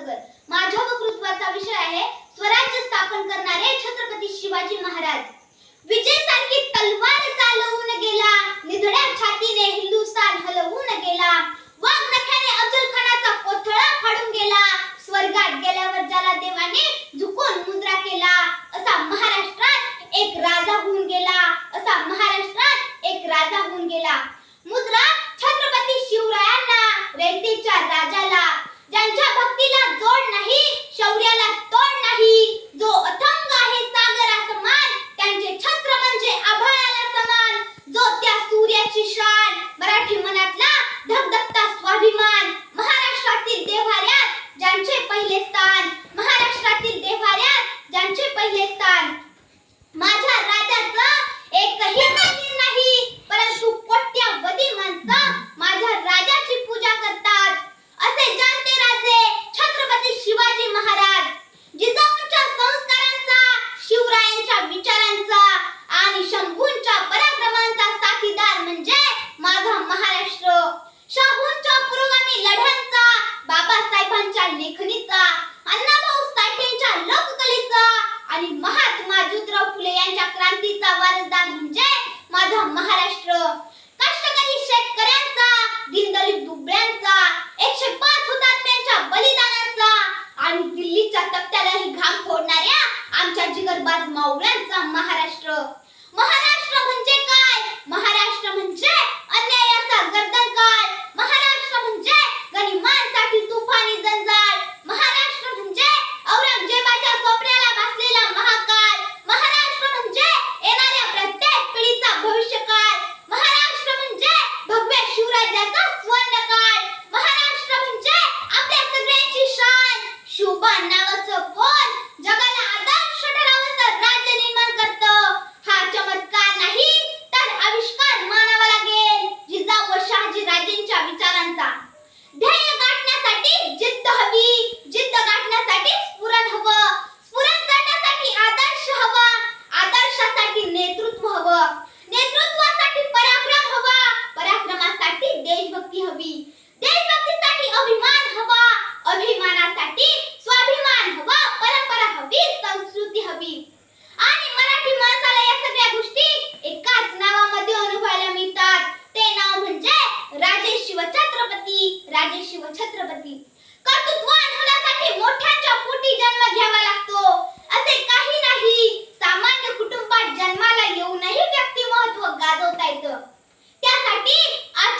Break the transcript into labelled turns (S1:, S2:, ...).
S1: नगर माझ्या वक्तृत्वाचा विषय आहे स्वराज्य स्थापन करणारे छत्रपती शिवाजी महाराज. विजय सारखी तलवार शिवरायांच्या विचारांचा आणि शंभूंच्या पराक्रमांचा साथीदार म्हणजे माझा महाराष्ट्र. शाहूंच्या पुरोगामी लढ्यांचा बाबासाहेबांच्या लेखणीचा अण्णाभाऊ साठेंच्या लोककलेचा आणि महात्मा ज्योतिराव फुले यांच्या क्रांतीचा वारसदार म्हणजे माझा महाराष्ट्र. कष्टकरी शेतकऱ्यांचा दीनदलित दुबळ्यांचा एकशे पाच हुतात्म्यांच्या बलिदानांचा आणि दिल्लीच्या तक्त्यालाही घाम फोडणाऱ्या आमच्या जिगरबाज मावळ्यांचा महाराष्ट्र. महाराष्ट्र म्हणजे काय? महाराष्ट्र म्हणजे शिवछत्रपती राजे शिवछत्रपती कर्तृत्वान होण्यासाठी मोठ्यांच्या पोटी जन्म घ्यावा लागतो. असे काही नाही सामान्य कुटुंबात जन्माला येऊनही व्यक्तिमत्व गाजवता येतं. त्यासाठी आज